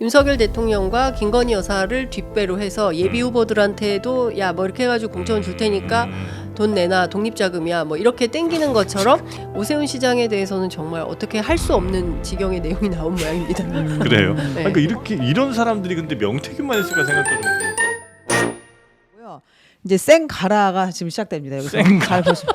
윤석열 대통령과 김건희 여사를 뒷배로 해서 예비 후보들한테도 야 뭐 이렇게 해가지고 공천 줄 테니까 음. 돈 내놔 독립자금이야 뭐 이렇게 땡기는 것처럼 오세훈 시장에 대해서는 정말 어떻게 할 수 없는 지경의 내용이 나온 모양입니다. 그래요. 네. 그러니까 이렇게 이런 사람들이 근데 명태균만 있을까. 고요. 이제 생 가라가 지금 시작됩니다. 여기서 생잘 보시면.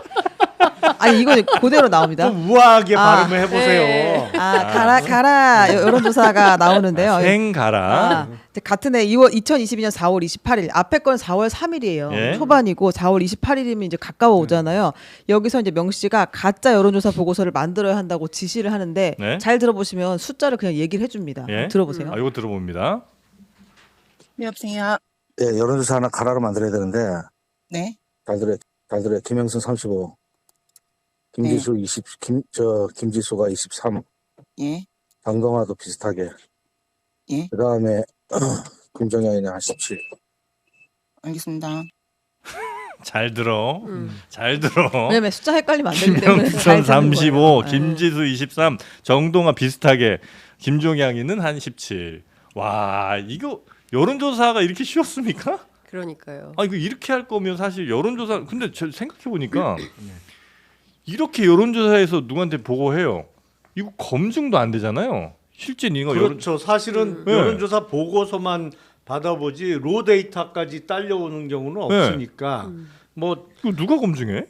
아니 이거 그대로 나옵니다. 좀 우아하게 아, 발음을 해보세요. 네. 아 가라 가라 여론조사가 나오는데요. 생가라. 아, 이제 같은 해 2월 2022년 4월 28일 앞에 건 4월 3일이에요. 예. 초반이고 4월 28일이면 이제 가까워 오잖아요. 여기서 이제 명 씨가 가짜 여론조사 보고서를 만들어야 한다고 지시를 하는데 네. 잘 들어보시면 숫자를 그냥 얘기를 해줍니다. 예. 들어보세요. 아, 이거 들어봅니다. 네, 여보세요. 예, 여론조사 하나 가라로 만들어야 되는데 네. 잘 들어 잘 들어 김영선 35 김지수 20 김 저 김지수가 23 예. 장동화도 비슷하게 예. 그 다음에 김정현이 한 17. 알겠습니다. 잘 들어. 음. 잘 들어. 왜냐면 숫자 헷갈리면 안 되기 때문에 김영선 잘 듣는 35, 거예요. 김지수 23, 정동아 비슷하게, 김종양이는 한 17. 와 이거 여론조사가 이렇게 쉬웠습니까? 그러니까요. 아 이거 이렇게 할 거면 사실 여론조사 근데 저 생각해 보니까 이렇게 여론조사에서 누구한테 보고해요. 이거 검증도 안 되잖아요. 실제 여론 그렇죠. 사실은 네. 여론조사 보고서만 받아보지 로 데이터까지 딸려오는 경우는 네. 없으니까 뭐 이거 누가 검증해?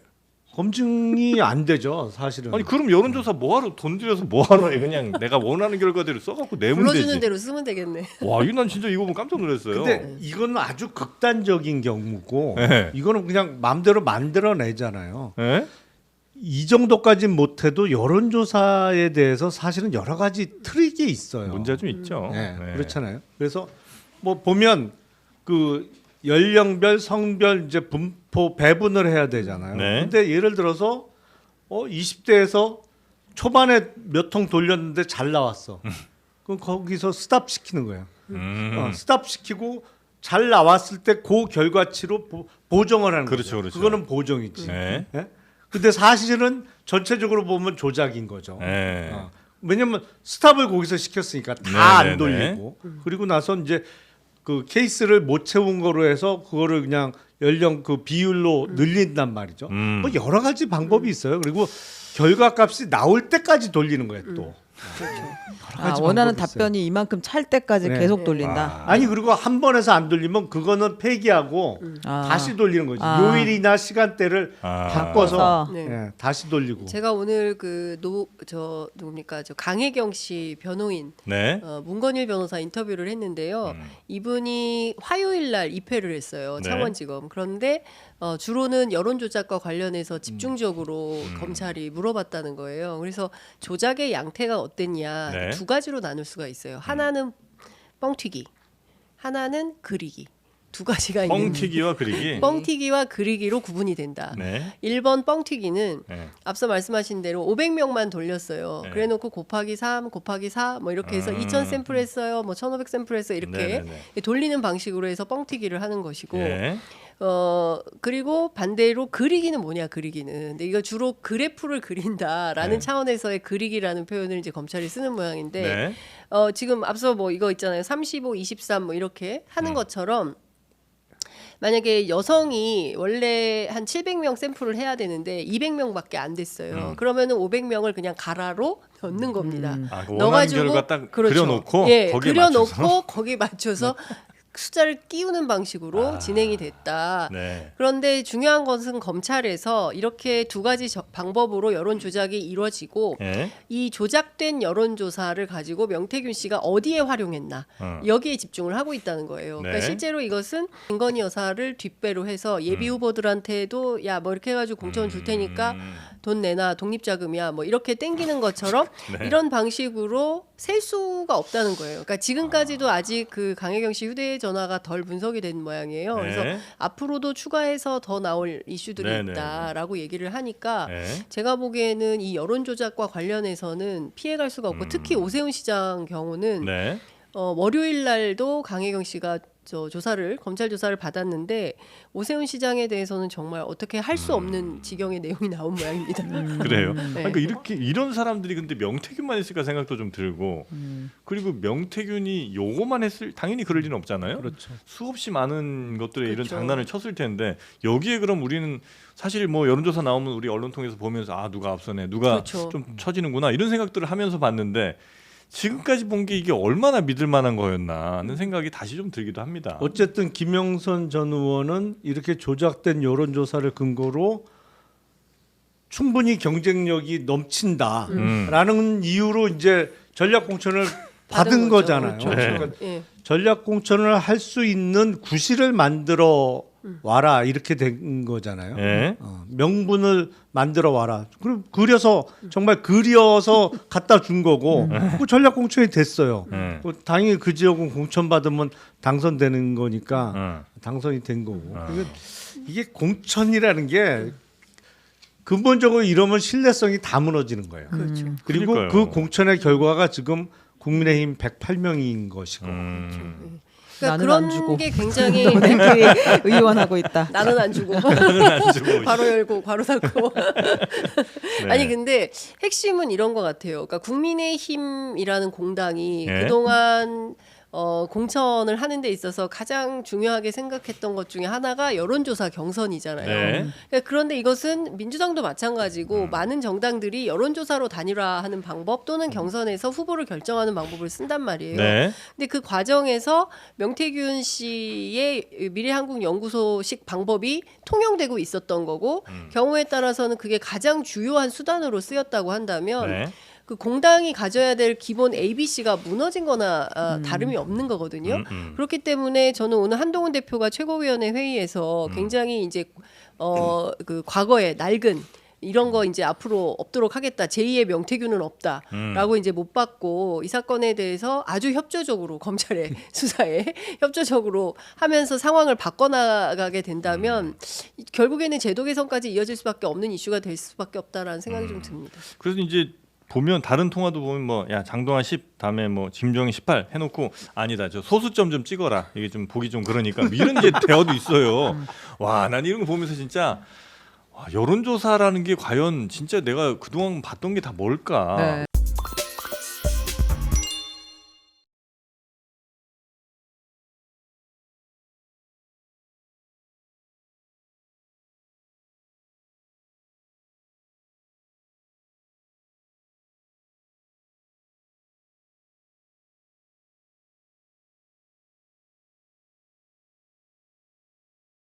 검증이 안 되죠. 사실은. 아니 그럼 여론조사 뭐하러 돈 들여서 뭐하러 해 그냥 내가 원하는 결과대로 써갖고 내면 불러주는 되지. 대로 쓰면 되겠네. 와 이거 난 진짜 이거 보면 깜짝 놀랐어요. 근데 이거는 아주 극단적인 경우고 네. 이거는 그냥 마음대로 만들어내잖아요. 예? 이 정도까지는 못해도 여론조사에 대해서 사실은 여러 가지 트릭이 있어요. 문제가 좀 있죠. 네, 네. 그렇잖아요. 그래서 뭐 보면 그 연령별, 성별 이제 분포 배분을 해야 되잖아요. 네. 근데 예를 들어서 어 20대에서 초반에 몇 통 돌렸는데 잘 나왔어. 그럼 거기서 스탑 시키는 거예요. 음. 어, 스탑 시키고 잘 나왔을 때 그 결과치로 보, 보정을 하는 그렇죠, 거죠. 그렇죠. 그거는 보정이지. 네. 예? 근데 사실은 전체적으로 보면 조작인 거죠. 네. 어. 왜냐면 스탑을 거기서 시켰으니까 다안 네, 네, 돌리고 그리고 나서 이제 그 케이스를 못 채운 거로 해서 그거를 그냥 연령 그 비율로 늘린단 말이죠. 음. 뭐 여러 가지 방법이 있어요. 그리고 결과값이 나올 때까지 돌리는 거예요, 또. 아, 가지 원하는 방법이 있어요. 답변이 이만큼 찰 때까지 네. 계속 돌린다. 아 니 그리고 한 번에서 안 돌리면 그거는 폐기하고 아. 다시 돌리는 거지. 아. 요일이나 시간대를 아. 바꿔서 네. 예, 다시 돌리고. 제가 오늘 그 노 저 누굽니까 저 강혜경 씨 변호인 네. 어, 문건일 변호사 인터뷰를 했는데요. 음. 이분이 화요일 날 입회를 했어요. 네. 창원지검. 그런데 어, 주로는 여론 조작과 관련해서 집중적으로 음. 검찰이 물어봤다는 거예요. 그래서 조작의 양태가 어땠냐 네. 두 가지로 나눌 수가 있어요. 하나는 뻥튀기, 하나는 그리기. 두 가지가 있는 뻥튀기와 그리기. 뻥튀기와 그리기로 구분이 된다. 네. 1번 뻥튀기는 네. 앞서 말씀하신 대로 500명만 돌렸어요. 네. 그래 놓고 곱하기 3, 곱하기 4, 뭐 이렇게 해서 음. 2,000 샘플 했어요, 뭐1,500 샘플 했어요 이렇게 네네네. 돌리는 방식으로 해서 뻥튀기를 하는 것이고, 예. 어 그리고 반대로 그리기는 뭐냐 그리기는, 근데 이거 주로 그래프를 그린다라는 네. 차원에서의 그리기라는 표현을 이제 검찰이 쓰는 모양인데, 네. 어 지금 앞서 뭐 이거 있잖아요, 35, 23 뭐 이렇게 하는 음. 것처럼. 만약에 여성이 원래 한 700명 샘플을 해야 되는데 200명밖에 안 됐어요. 음. 그러면은 500명을 그냥 가라로 넣는 겁니다. 음. 아, 그딱 그렇죠. 그려놓고 예, 거기에 그려놓고 맞춰서. 거기에 맞춰서 숫자를 끼우는 방식으로 아. 진행이 됐다. 네. 그런데 중요한 것은 검찰에서 이렇게 두 가지 저- 방법으로 여론 조작이 이루어지고 예. 이 조작된 여론 조사를 가지고 명태균 씨가 어디에 활용했나 어. 여기에 집중을 하고 있다는 거예요. 그러니까 네. 실제로 이것은 김건희 여사를 뒷배로 해서 예비 음. 후보들한테도 야 뭐 이렇게 해가지고 공천 줄 테니까 음. 돈 내놔 독립자금이야 뭐 이렇게 땡기는 것처럼 네. 이런 방식으로 셀 수가 없다는 거예요. 그러니까 지금까지도 아직 그 강혜경 씨 휴대 전화가 덜 분석이 된 모양이에요. 그래서 네. 앞으로도 추가해서 더 나올 이슈들이 네, 네, 있다라고 얘기를 하니까 네. 제가 보기에는 이 여론 조작과 관련해서는 피해갈 수가 없고 음. 특히 오세훈 시장 경우는 네. 어, 월요일 날도 강혜경 씨가 저 조사를 검찰 조사를 받았는데 오세훈 시장에 대해서는 정말 어떻게 할 수 없는 지경의 내용이 나온 모양입니다. 그래요. 네. 그러니까 이렇게 이런 사람들이 근데 명태균만 했을까 생각도 좀 들고 그리고 명태균이 요거만 했을 당연히 그럴 리는 없잖아요. 그렇죠. 수없이 많은 것들에 이런 그렇죠. 장난을 쳤을 텐데 여기에 그럼 우리는 사실 뭐 여론조사 나오면 우리 언론 통해서 보면서 아 누가 앞서네 누가 그렇죠. 좀 처지는구나 이런 생각들을 하면서 봤는데 지금까지 본 게 이게 얼마나 믿을 만한 거였나 하는 생각이 다시 좀 들기도 합니다. 어쨌든 김영선 전 의원은 이렇게 조작된 여론조사를 근거로 충분히 경쟁력이 넘친다라는 음. 이유로 이제 전략 공천을 받은. 거잖아요. 그렇죠. 네. 그러니까. 전략 공천을 할 수 있는 구실을 만들어 와라 이렇게 된 거잖아요. 예. 어, 명분을 만들어 와라. 그럼 그려서 정말 그려서 갖다 준 거고 그 전략 공천이 됐어요. 예. 뭐 당연히 그 지역은 공천 받으면 당선되는 거니까 어. 당선이 된 거고. 아. 이게, 이게 공천이라는 게 근본적으로 이러면 신뢰성이 다 무너지는 거예요. 그렇죠. 그리고 그러니까요. 그 공천의 결과가 지금 국민의힘 108명인 것이고. 음. 그러니까 나는 안 그런 주고. 게 굉장히 너네끼리 의원하고 있다. 나는 안 주고 안 주고 괄호 열고 괄호 닫고 네. 아니 근데 핵심은 이런 것 같아요. 그러니까 국민의힘이라는 공당이 예. 그동안 어, 공천을 하는 데 있어서 가장 중요하게 생각했던 것 중에 하나가 여론조사 경선이잖아요. 네. 그러니까 그런데 이것은 민주당도 마찬가지고 음. 많은 정당들이 여론조사로 단일화하는 방법 또는 경선에서 후보를 결정하는 방법을 쓴단 말이에요. 네. 근데 그 과정에서 명태균 씨의 미래한국연구소식 방법이 통용되고 있었던 거고 음. 경우에 따라서는 그게 가장 주요한 수단으로 쓰였다고 한다면 네. 그 공당이 가져야 될 기본 A, B, C가 무너진-거나 아, 다름이 없는 거거든요. 음, 음. 그렇기 때문에 저는 오늘 한동훈 대표가 최고위원회 회의에서 음. 굉장히 이제 어 그 과거에 낡은 이런 거 이제 앞으로 없도록 하겠다. 제2의 명태균은 없다라고 음. 이제 못 받고 이 사건에 대해서 아주 협조적으로 검찰의 수사에 협조적으로 하면서 상황을 바꿔나가게 된다면 음. 결국에는 제도 개선까지 이어질 수밖에 없는 이슈가 될 수밖에 없다라는 생각이 음. 좀 듭니다. 그래서 이제 보면 다른 통화도 보면 뭐 야 장동환 10 다음에 뭐 김정희 18 해놓고 아니다 저 소수점 좀 찍어라 이게 좀 보기 좀 그러니까 뭐 이런 게 대화도 있어요. 와 난 이런 거 보면서 진짜 와, 여론조사라는 게 과연 진짜 내가 그동안 봤던 게 다 뭘까? 네.